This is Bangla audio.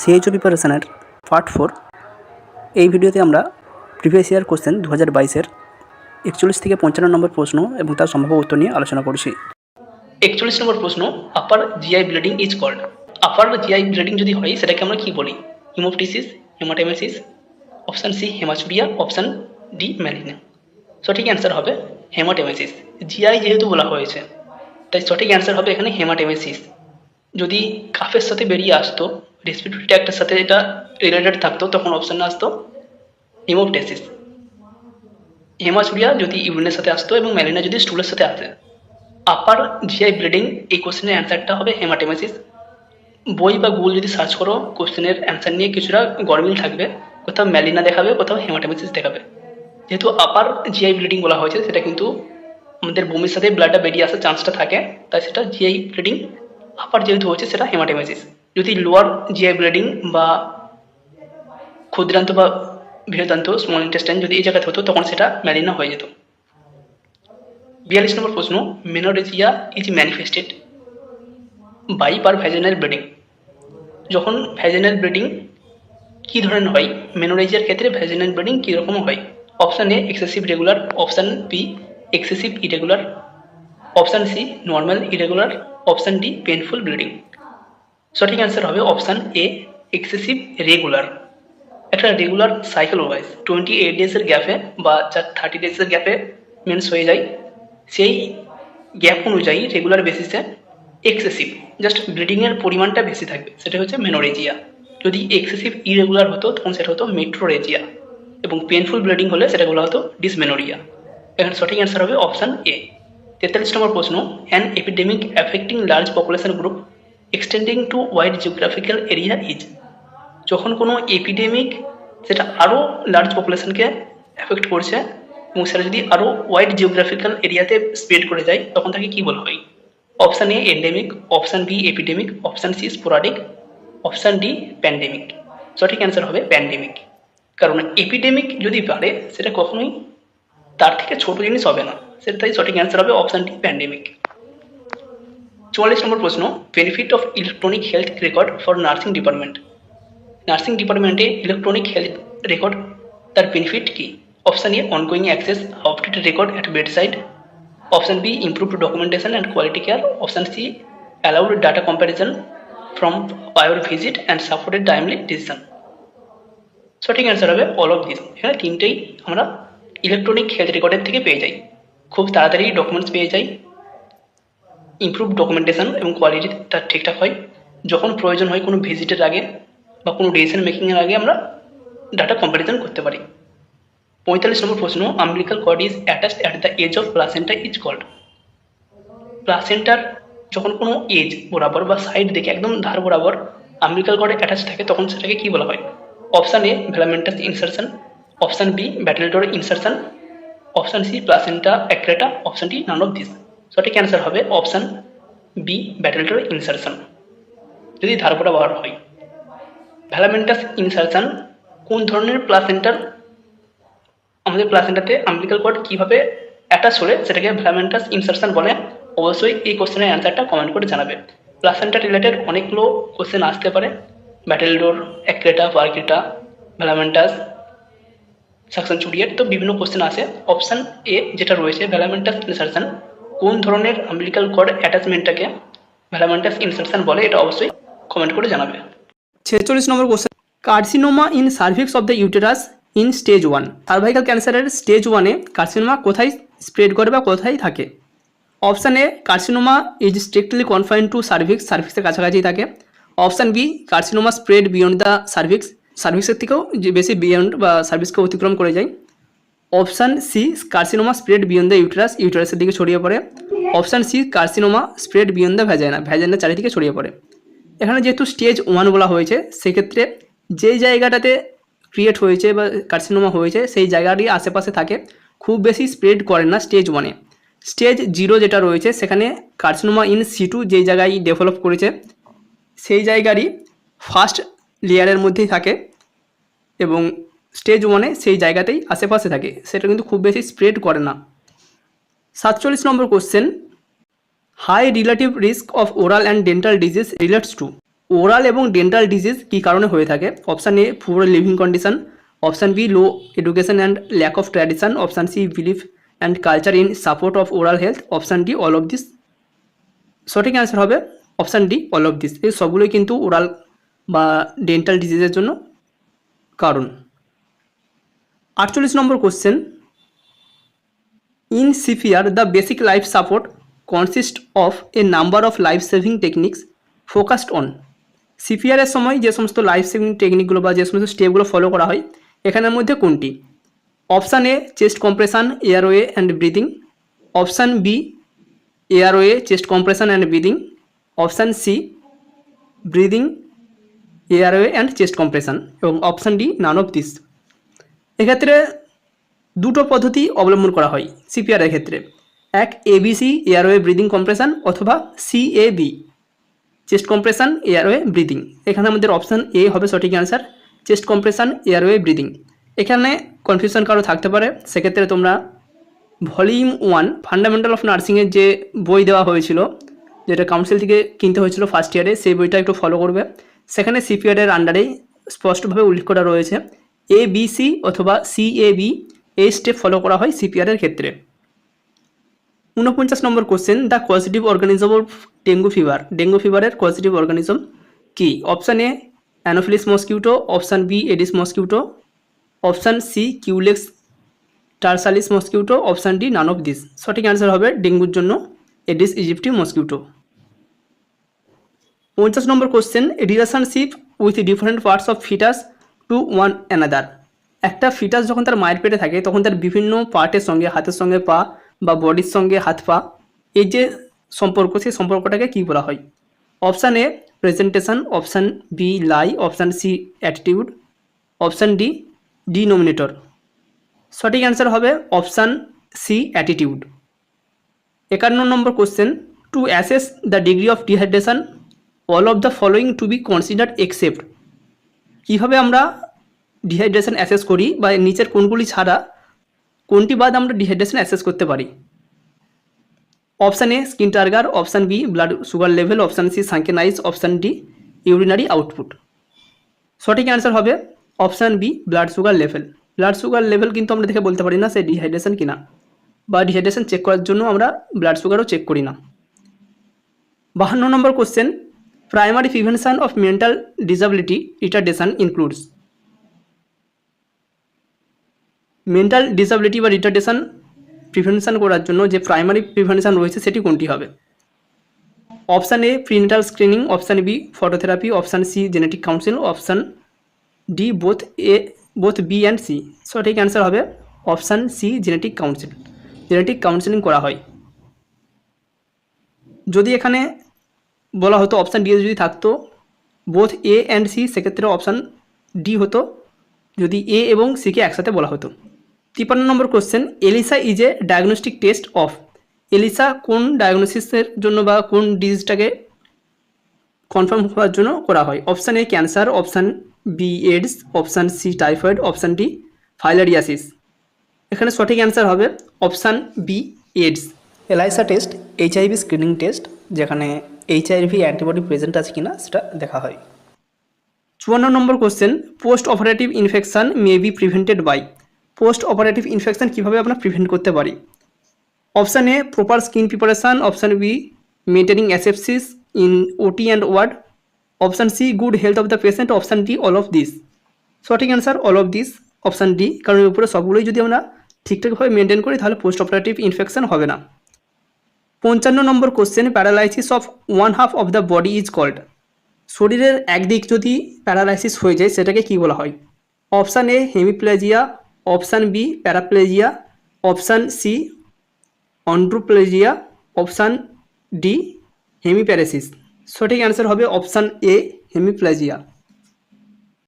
সিএইচও প্রিপারেশনের পার্ট ফোর এই ভিডিওতে আমরা প্রিভিয়াস ইয়ার কোশ্চেন দু হাজার বাইশের একচল্লিশ থেকে পঞ্চান্ন নম্বর প্রশ্ন এবং তার সম্ভাব্য উত্তর নিয়ে আলোচনা করছি। একচল্লিশ নম্বর প্রশ্ন upper GI bleeding is called upper GI bleeding যদি হয়, সেটাকে আমরা কী বলি? Haemoptysis haematemesis option C haematuria option D melaena সঠিক অ্যান্সার হবে হেমাটেমেসিস জিআই যেহেতু বলা হয়েছে, তাই সঠিক অ্যান্সার হবে এখানে হেমাটেমেসিস যদি কাফের সাথে বেরিয়ে আসতো রেসপিরেটরি ট্র্যাক্টের সাথে এটা রিলেটেড থাকতো, তখন অপশানে আসতো হিমোপটেসিস হেমাচুরিয়া যদি ইউরিনের সাথে আসতো এবং ম্যালিনা যদি স্টুলের সাথে আসে আপার জিআই ব্লিডিং এই কোশ্চেনের অ্যান্সারটা হবে হেমাটেমেসিস বই বা গুগল যদি সার্চ করো কোশ্চেনের অ্যান্সার নিয়ে কিছুটা গরমিল থাকবে, কোথাও ম্যালিনা দেখাবে, কোথাও হেমাটেমেসিস দেখাবে। যেহেতু আপার জিআই ব্লিডিং বলা হয়েছে, সেটা কিন্তু আমাদের বমির সাথে ব্লাডটা বেরিয়ে আসার চান্সটা থাকে, তাই সেটা জিআই ব্লিডিং আপার যেহেতু হচ্ছে সেটা হেমাটেমেসিস যদি লোয়ার জিআই ব্লিডিং বা ক্ষুদ্রান্ত বা বৃহদান্ত স্মল ইন্টেস্টাইন যদি এই জায়গাতে হতো, তখন সেটা ম্যালিনা হয়ে যেত। বিয়াল্লিশ নম্বর প্রশ্ন menorrhagia is manifested by per vaginal bleeding যখন ভ্যাজেনাল ব্লিডিং কী ধরনের হয়? মেনোরেজিয়ার ক্ষেত্রে ভ্যাজেনাল ব্লিডিং কীরকম হয়? Option A excessive regular option B excessive irregular option C normal irregular option D painful bleeding সঠিক অ্যান্সার হবে অপশান এ এক্সেসিভ রেগুলার একটা regular cycle wise twenty eight ডেজের গ্যাপে বা যার থার্টি ডেজের গ্যাপে মেন্স হয়ে যায়, সেই গ্যাপ অনুযায়ী রেগুলার বেসিসে এক্সেসিভ জাস্ট ব্লিডিংয়ের পরিমাণটা বেশি থাকবে, সেটা হচ্ছে মেনোরেজিয়া যদি এক্সেসিভ ইরেগুলার হতো, তখন সেটা হতো মেট্রোরেজিয়া এবং পেনফুল ব্লিডিং হলে সেটা বলা হতো ডিসমেনোরিয়া এখানে সঠিক অ্যান্সার হবে অপশান এ তেতাল্লিশ নম্বর প্রশ্ন an epidemic affecting large population group extending to wide geographical area is যখন কোনো এপিডেমিক সেটা আরও লার্জ পপুলেশনকে অ্যাফেক্ট করছে এবং সেটা যদি আরও ওয়াইড জিওগ্রাফিক্যাল এরিয়াতে স্প্রেড করে যায়, তখন তাকে কী বলা হয়? Option A endemic option B epidemic option C sporadic option D pandemic সঠিক অ্যান্সার হবে প্যান্ডেমিক কারণ এপিডেমিক যদি বাড়ে, সেটা কখনোই তার থেকে ছোট জিনিস হবে না। সেটা তাই সঠিক অ্যান্সার হবে অপশান ডি প্যান্ডেমিক চুয়াল্লিশ নম্বর প্রশ্ন benefit of electronic health record for nursing department nursing ডিপার্টমেন্টে ইলেকট্রনিক হেলথ রেকর্ড তার benefit key? Option A ongoing access updated record at bedside option B improved documentation and quality care option C allowed data comparison from prior visit and supported timely decision সঠিক অ্যান্সার হবে অল অফ দিস এখানে তিনটেই আমরা ইলেকট্রনিক হেলথ রেকর্ডের থেকে পেয়ে যাই। খুব তাড়াতাড়ি ডকুমেন্টস পেয়ে যাই। ইমপ্রুভ ডকুমেন্টেশন এবং কোয়ালিটি তার ঠিকঠাক হয়। যখন প্রয়োজন হয় কোনো ভিজিটের আগে বা কোনো ডিসিশন মেকিংয়ের আগে আমরা ডাটা কম্প্যারিজন করতে পারি। পঁয়তাল্লিশ নম্বর প্রশ্ন umbilical cord is attached at the edge of placenta is called প্লাসেন্টার যখন কোনো এজ বরাবর বা সাইড দেখে একদম ধার বরাবর আম্বিলিকাল কর্ডে অ্যাটাচ থাকে, তখন সেটাকে কী বলা হয়? Option A velamentous insertion option B battledore insertion option C placenta accreta option D none of this সঠিক অ্যান্সার হবে অপশান বি ব্যাটেলেটর ইনসারশন যদি ধার বরাবর হয় ভ্যালামেন্টাস ইনসারশন কোন ধরনের প্লাসেন্টার আমাদের প্লাসেন্টাতে আম্বিলিকাল কর্ড কীভাবে অ্যাটাচ হলে সেটাকে ভ্যালামেন্টাস ইনসারশন বলে, অবশ্যই এই কোশ্চেনের অ্যান্সারটা কমেন্ট করে জানাবে। প্লাসেন্টা রিলেটেড অনেকগুলো কোশ্চেন আসতে পারে। ব্যাটেলডোর অ্যাক্রেটা পার্কেটা ভ্যালামেন্টাস সাকশন চুরিয়েট তো বিভিন্ন কোশ্চেন আসে। অপশান এ যেটা রয়েছে ভ্যালামেন্টাস ইনসারশন কোন ধরনের আম্বিলিকাল কর্ড অ্যাটাচমেন্টটাকে ভ্যালামেন্টাস ইনসারশন বলে এটা অবশ্যই কমেন্ট করে জানাবে। ছেচল্লিশ নম্বর question carcinoma in cervix of the uterus in stage one cervical ক্যান্সারের স্টেজ ওয়ানে কার্সিনোমা কোথায় স্প্রেড করে বা কোথায় থাকে? Option A carcinoma is strictly confine to cervix সার্ভিক্সের কাছাকাছি থাকে। Option B carcinoma spread beyond the cervix সার্ভিক্সের থেকেও যে বেশি বিয়ন্ড বা সার্ভিসকে অতিক্রম করে যায়। Option C, carcinoma spread beyond the uterus, ইউটেরাসের দিকে ছড়িয়ে পড়ে। Option C, carcinoma spread beyond the vagina ভ্যাজাইনার চারিদিকে ছড়িয়ে পড়ে। এখানে যেহেতু স্টেজ ওয়ান বলা হয়েছে, সেক্ষেত্রে যেই জায়গাটাতে ক্রিয়েট হয়েছে বা কার্সিনোমা হয়েছে, সেই জায়গাটি আশেপাশে থাকে। খুব বেশি স্প্রেড করে না স্টেজ ওয়ানে স্টেজ জিরো যেটা রয়েছে, সেখানে কার্সিনোমা ইন সিটু যেই জায়গায় ডেভেলপ করেছে, সেই জায়গারই ফার্স্ট লেয়ারের মধ্যেই থাকে। এবং স্টেজ ওয়ানে সেই জায়গাতেই আশেপাশে থাকে। সেটা কিন্তু খুব বেশি স্প্রেড করে না। সাতচল্লিশ নম্বর question high relative risk of oral and dental disease relates to oral এবং ডেন্টাল ডিজিজ কী কারণে হয়ে থাকে? Option A poor living condition option B low education and lack of tradition option C belief and culture in support of oral health option D all of this সঠিক অ্যান্সার হবে option D all of this এই সবগুলোই কিন্তু ওরাল বা ডেন্টাল ডিজিজের জন্য কারণ। আটচল্লিশ নম্বর question in CPR the basic life support consist of a number of life saving techniques focused on সিপিআরের সময় যে সমস্ত লাইফ সেভিং টেকনিকগুলো বা যে সমস্ত স্টেপগুলো ফলো করা হয়, এখানের মধ্যে কোনটি? Option A chest compression airway and breathing option B airway chest compression and breathing option C breathing airway and chest compression এবং option D none of this এক্ষেত্রে দুটো পদ্ধতি অবলম্বন করা হয় সিপিআরের ক্ষেত্রে। এক এবিসি এয়ারওয়ে ব্রিদিং কম্প্রেশন অথবা CAB chest compression airway breathing এখানে আমাদের অপশান এ হবে সঠিক answer chest compression airway breathing এখানে কনফিউশন কারও থাকতে পারে, সেক্ষেত্রে তোমরা ভলিউম ওয়ান ফান্ডামেন্টাল অফ নার্সিংয়ের যে বই দেওয়া হয়েছিল, যেটা কাউন্সিল থেকে কিনতে হয়েছিল ফার্স্ট ইয়ারে সেই বইটা একটু ফলো করবে। সেখানে সিপিআরের আন্ডারেই স্পষ্টভাবে উল্লেখ করা রয়েছে। এ বি সি অথবা সি এ বি এই স্টেপ ফলো করা হয় সিপিআরের ক্ষেত্রে। উনপঞ্চাশ নম্বর question the positive organism of dengue fever dengue ফিভারের positive organism কি? Option A anopheles mosquito option B aedes mosquito option C culex tarsalis mosquito option D none of this সঠিক অ্যান্সার হবে ডেঙ্গুর জন্য এডিস ইজিপ্টি মসকিউটো পঞ্চাশ নম্বর question relationship with different parts of foetus to one another একটা ফিটাস যখন তার মায়ের পেটে থাকে, তখন তার বিভিন্ন পার্টের সঙ্গে, হাতের সঙ্গে পা বা বডির সঙ্গে হাত পা, এই যে সম্পর্ক, সেই সম্পর্কটাকে কী বলা হয়? Option A presentation option B lie option C attitude option D denominator সঠিক অ্যান্সার হবে অপশান সি অ্যাটিটিউড একান্ন নম্বর question to assess the degree of dehydration all of the following to be considered except কীভাবে আমরা ডিহাইড্রেশন অ্যাসেস করি বা নিচের কোনগুলি ছাড়া কোনটি বাদ আমরা ডিহাইড্রেশন অ্যাসেস করতে পারি? Option A skin turgor option B blood sugar level option C sunken eyes option D urinary output সঠিক অ্যান্সার হবে option B blood sugar level blood sugar level কিন্তু আমরা দেখে বলতে পারি না সে ডিহাইড্রেশন কিনা বা ডিহাইড্রেশন চেক করার জন্য আমরা ব্লাড সুগারও চেক করি না। বাহান্ন নম্বর question primary prevention of mental disability retardation includes mental disability বা রিটার্ডেশন প্রিভেনশন করার জন্য যে প্রাইমারি প্রিভেনশন রয়েছে সেটি কোনটি হবে? Option A prenatal screening option B phototherapy option C genetic council option D both A both B and C সঠিক অ্যান্সার হবে option C genetic council genetic counselling করা হয়। যদি এখানে বলা হতো অপশান ডি যদি থাকতো বোথ এ অ্যান্ড সি সেক্ষেত্রে অপশান ডি হতো, যদি এ এবং সিকে একসাথে বলা হতো। তিপ্পান্ন নম্বর question ELISA is a diagnostic test of ELISA কোন ডায়াগনোসিসের জন্য বা কোন ডিজিজটাকে কনফার্ম হওয়ার জন্য করা হয়? Option A cancer option B AIDS option C typhoid option D filariasis এখানে সঠিক অ্যান্সার হবে option B AIDS ELISA test HIV screening test যেখানে এইচআইভি অ্যান্টিবডি প্রেজেন্ট আছে কিনা সেটা দেখা হয়। চুয়ান্ন নম্বর question post operative infection may be prevented by post operative infection কীভাবে আমরা প্রিভেন্ট করতে পারি? Option A proper skin preparation option B maintaining asepsis in OT and ward option C good health of the patient option D all of this সঠিক answer all of this option D কারণ এর উপরে সবগুলোই যদি আমরা ঠিকঠাকভাবে মেনটেন করি, তাহলে পোস্ট অপারেটিভ ইনফেকশান হবে না। পঞ্চান্ন নম্বর question paralysis of one half of the body is called শরীরের একদিক যদি প্যারালাইসিস হয়ে যায়, সেটাকে কি বলা হয়? Option A hemiplegia option B paraplegia option C androplegia option D hemiparesis সঠিক অ্যান্সার হবে অপশান এ হেমিপ্লেজিয়া